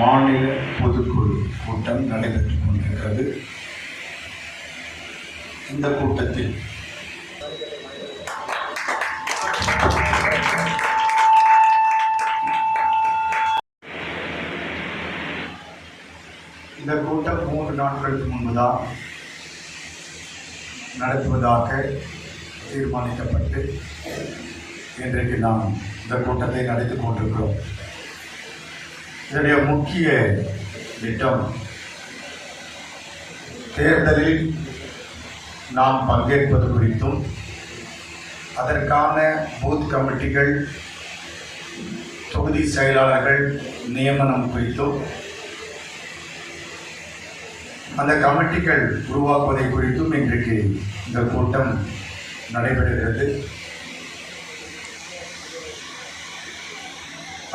மாநில பொதுக்குழு கூட்டம் நடைபெற்றுக் கொண்டிருக்கிறது. இந்த கூட்டத்தில் இந்த கூட்டம் மூன்று நாட்களுக்கு முன்புதான் நடத்துவதாக தீர்மானிக்கப்பட்டு இன்றைக்கு நாம் இந்த கூட்டத்தை நடத்திக் கொண்டிருக்கிறோம். இதனுடைய முக்கிய திட்டம். தேர்தலில் நாம் பங்கேற்பது குறித்தும் அதற்கான பூத் கமிட்டிகள் தொகுதி செயலாளர்கள் நியமனம் குறித்தும் அந்த கமிட்டிகள் உருவாக்குவதை குறித்தும் இன்றைக்கு இந்த கூட்டம் நடைபெறுகிறது.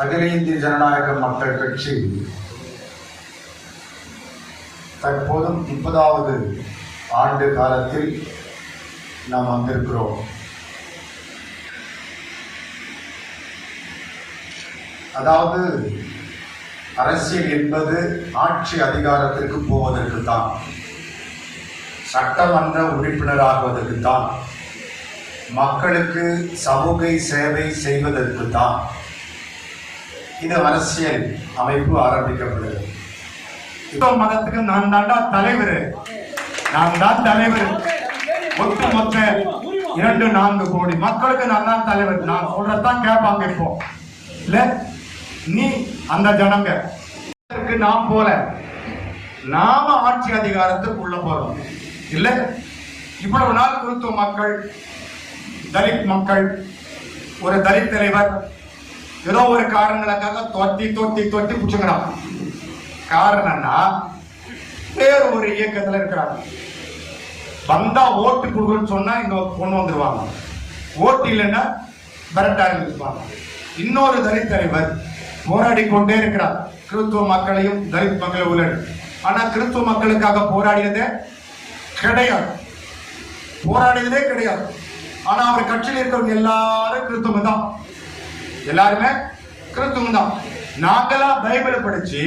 அகில இந்திய ஜனநாயக மக்கள் கட்சி தற்போதும் முப்பதாவது ஆண்டு காலத்தில் நாம் வந்திருக்கிறோம். அதாவது அரசியல் என்பது ஆட்சி அதிகாரத்திற்கு போவதற்கு தான் சட்டமன்ற உறுப்பினராகுவதற்கு தான் மக்களுக்கு சமூக சேவை செய்வதற்கு தான் இது அரசியல் அமைப்பு ஆரம்பிக்கப்படுது இப்போ மதத்துக்கு நான் தாண்டா தலைவர். நான் தான் தலைவர். ஒட்டு மொத்த இரண்டு நான்கு கோடி மக்களுக்கு நான் தான் தலைவர். நான் சொல்றதான் கேட்பாங்க இப்போ. இல்ல? நீ அந்த ஜனங்க. அதற்கு நாம் போல நாம ஆட்சி அதிகாரத்துக்கு உள்ள போறோம். இல்ல? இவ்வளவு நாள் குருத்துவ மக்கள் தலித் மக்கள் ஒரு தலித் தலைவர் ஏதோ ஒரு காரணங்களுக்காக தொத்தி தொத்தி தொத்தி பிடிச்சுக்கிறான் காரணம்னா வேற ஒரு இயக்கத்தில் இருக்கிறாங்க வந்தா ஓட்டு கொடுக்குன்னு சொன்னா இங்க கொண்டு வந்துருவாங்க. ஓட்டு இல்லைன்னா விரட்ட ஆரம்பிச்சுப்பாங்க இன்னொரு தலித் தலைவர் போராடி கொண்டே இருக்கிறார். கிறிஸ்துவ மக்களையும் தலித் மக்களை உள்ளது ஆனா கிறிஸ்துவ மக்களுக்காக போராடியதே கிடையாது. போராடியதே கிடையாது. ஆனா அவர் கட்சியில் இருக்கிறவங்க எல்லாரும் கிறிஸ்துவம் தான் எல்லாருமே கிறிஸ்துவம் தான். நாங்களா பைபிளை படிச்சு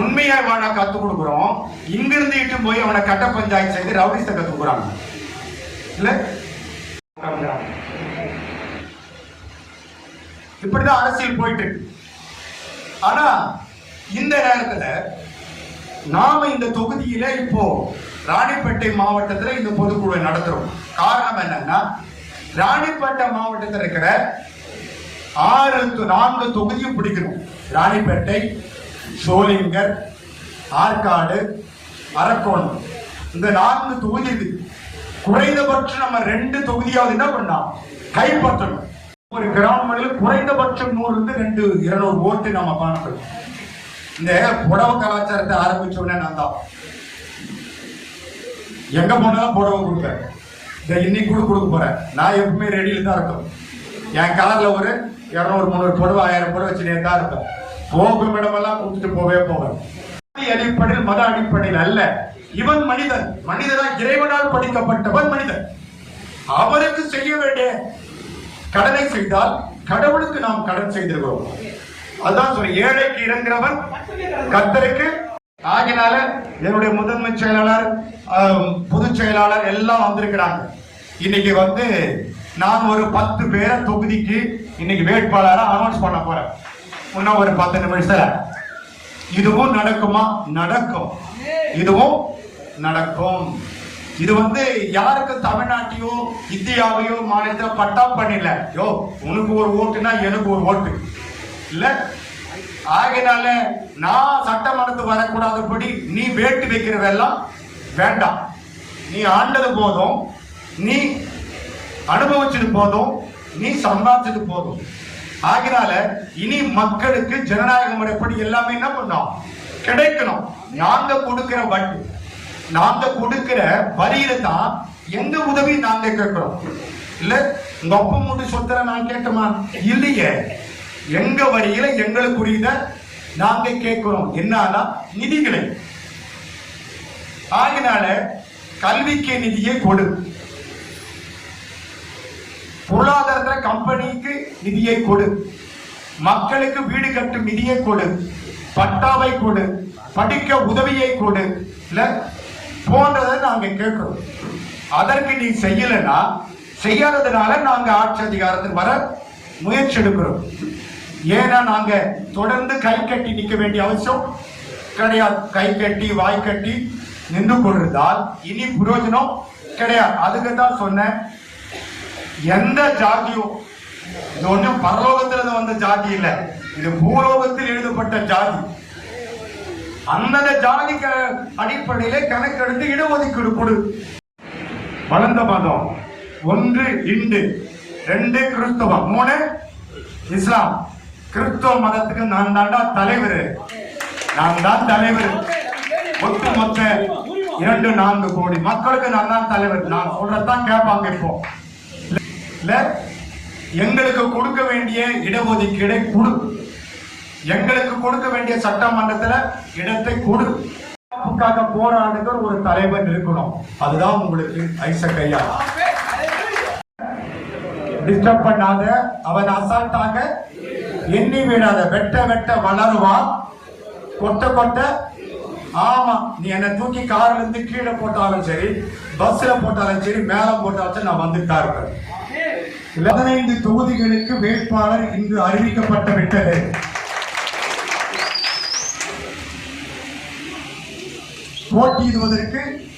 உண்மையா வாழ கத்து கொடுக்குறோம். இங்கிருந்து இட்டு போய் அவனை கட்ட பஞ்சாயத்து செய்து ரவுடிஸ்ட கத்து கொடுக்குறாங்க. இல்ல? இப்படிதான் அரசியல் போயிட்டு இருக்கு. ஆனா இந்த நேரத்துல நாம இந்த தொகுதியில இப்போ ராணிப்பேட்டை மாவட்டத்துல இந்த பொதுக்குழுவை நடத்துறோம். காரணம் என்னன்னா ராணிப்பேட்டை மாவட்டத்தில் இருக்கிற ஆறு நான்கு தொகுதியும் பிடிக்கணும். ராணிப்பேட்டை சோளிங்கர் ஆற்காடு அரக்கோணம். இந்த நான்கு தொகுதி இது குறைந்தபட்சம் நம்ம ரெண்டு தொகுதியாவது என்ன பண்ணலாம் கைப்பற்றணும். ஒரு கிராமங்களில் குறைந்தபட்சம் நூறு இருந்து ரெண்டு இருநூறு ஓட்டு நம்ம காணப்படும். இந்த புடவை கலாச்சாரத்தை ஆரம்பிச்ச உடனே நான் தான். எங்க போனாலும் புடவை கொடுப்பேன். இந்த இன்னைக்கு கூட கொடுக்க போறேன். நான் எப்பவுமே ரெடியில் தான் இருக்கணும். என் கலர்ல ஒரு இருநூறு முந்நூறு புடவை ஆயிரம் புடவை வச்சுட்டே தான் இருக்கும். போகும் இடமெல்லாம் கொடுத்துட்டு போவே போவேன் அடிப்படையில் மத அடிப்படையில் அல்ல. இவன் மனிதன். மனிதனா இறைவனால் படிக்கப்பட்டவன் மனிதன். அவருக்கு செய்ய வேண்டிய கடனை செய்தால் கடவுளுக்கு நாம் கடன் செய்திருக்கிறோம். அதான் சொல்ற ஏழைக்கு இறங்குறவன் கத்தருக்கு ஆகினால என்னுடைய முதன்மை செயலாளர் பொதுச் செயலாளர் எல்லாம் வந்திருக்கிறாங்க. இன்னைக்கு வந்து நான் ஒரு பத்து பேரை தொகுதிக்கு இன்னைக்கு வேட்பாளராக அனௌன்ஸ் பண்ண போறேன். இன்னும் ஒரு பத்து நிமிஷத்துல. இதுவும் நடக்குமா? நடக்கும். இதுவும் நடக்கும். இது வந்து யாருக்கு தமிழ்நாட்டையோ இந்தியாவையோ மாநிலத்துல பட்டா பண்ணல யோ உனக்கு ஒரு ஓட்டுனா எனக்கு ஒரு ஓட்டு. இல்ல? ஆகையினால நான் சட்டமன்றத்து வரக்கூடாதபடி நீ வேட்டு வைக்கிறதெல்லாம் வேண்டாம். நீ ஆண்டது போதும். நீ அனுபவிச்சது போதும் நீ சம்பாதிச்சது போதும். ஆகினால இனி மக்களுக்கு ஜனநாயக முறைப்படி எல்லாமே என்ன பண்ணோம் கிடைக்கணும். நாங்க கொடுக்கிற வட்டி நாங்க கொடுக்கிற வரியில தான் எந்த உதவி நாங்க கேட்கிறோம். இல்ல உங்க அப்பா மூட்டு சொத்துல நான் கேட்டோமா இல்லையே. எங்க வரியில எங்களுக்குரியத நாங்க கேட்கிறோம். என்னன்னா நிதிகளை. ஆகினால கல்விக்கு நிதியை கொடு. பொருளாதாரத்துல கம்பெனிக்கு நிதியை கொடு. மக்களுக்கு வீடு கட்டும் நிதியை கொடு. பட்டாவை கொடு. படிக்க உதவியை கொடு. இல்ல? போன்றதை நாங்க கேட்கிறோம். அதற்கு நீ செய்யலைன்னா செய்யாததுனால நாங்க ஆட்சி அதிகாரத்துக்கு வர முயற்சி எடுக்கிறோம். ஏன்னா நாங்க தொடர்ந்து கை கட்டி நிற்க வேண்டிய அவசியம் கிடையாது. கை கட்டி வாய் கட்டி நின்று கொண்டிருந்தால் இனி பிரயோஜனம் கிடையாது. அதுக்கு தான் சொன்னேன். எந்த ஜாதியும் இது ஒண்ணும் பரலோகத்துல வந்த ஜாதி இல்ல. இது பூலோகத்தில் எழுதப்பட்ட ஜாதி. அந்தந்த ஜாதி அடிப்படையிலே கணக்கெடுத்து இடஒதுக்கீடு கொடு. வளர்ந்த மதம். ஒன்று இந்து ரெண்டு கிறிஸ்தவம். மூணு இஸ்லாம். கிறிஸ்தவ மதத்துக்கு நான் தாண்டா தலைவர். நான் தான் தலைவர். ஒட்டு மொத்த இரண்டு நான்கு கோடி மக்களுக்கு நான் தான் தலைவர். நான் சொல்றதான் கேட்பாங்க இப்போ. இல்லை எங்களுக்கு கொடுக்க வேண்டிய இடஒதுக்கீடை கொடு. எங்களுக்கு கொடுக்க வேண்டிய சட்டமன்றத்தில் இடத்தை கொடு. பாதுகாப்புக்காக போராடுகிற ஒரு தலைவர் இருக்கணும். அதுதான் உங்களுக்கு ஐசக் ஐயா. டிஸ்டர்ப் பண்ணாத அவன் அசால்ட்டாக எண்ணி விடாத வெட்ட வெட்ட வளருவான். கொட்ட கொட்ட ஆமா நீ என்ன தூக்கி கார்ல இருந்து கீழே போட்டாலும் சரி பஸ்ல போட்டாலும் சரி மேல போட்டாலும் சரி நான் வந்துட்டா இருப்பேன். பதினைந்து தொகுதிகளுக்கு வேட்பாளர் இன்று அறிவிக்கப்பட்டு விட்டது. போட்டியிடுவதற்கு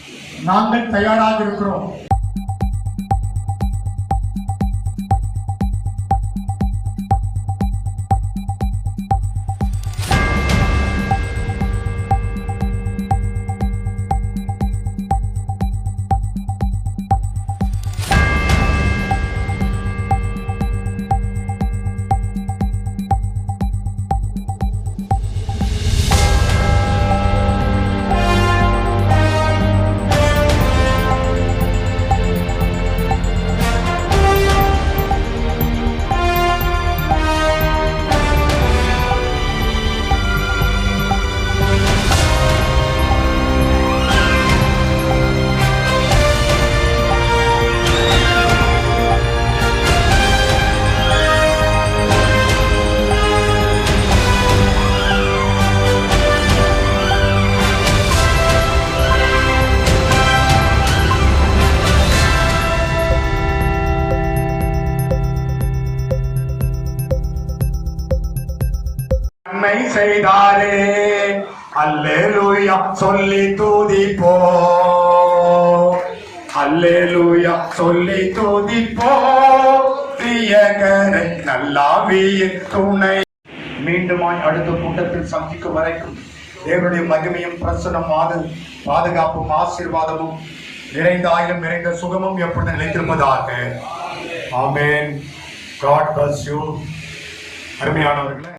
நாங்கள் தயாராக இருக்கிறோம். நன்மை செய்தாரே. அல்லேலூயா. சொல்லி தூதிப்போ அல்லேலூயா. சொல்லி தூதிப்போ பிரியகரை நல்லாவியின் துணை. மீண்டுமாய் அடுத்த கூட்டத்தில் சந்திக்கும் வரைக்கும் தேவனுடைய மகிமையும் பிரசனம் பாதுகாப்பும் ஆசீர்வாதமும் நிறைந்த ஆயிரம் நிறைந்த சுகமும் எப்பொழுது நிலைத்திருப்பதாக. ஆமேன். காட் பஸ் யூ அருமையானவர்களே.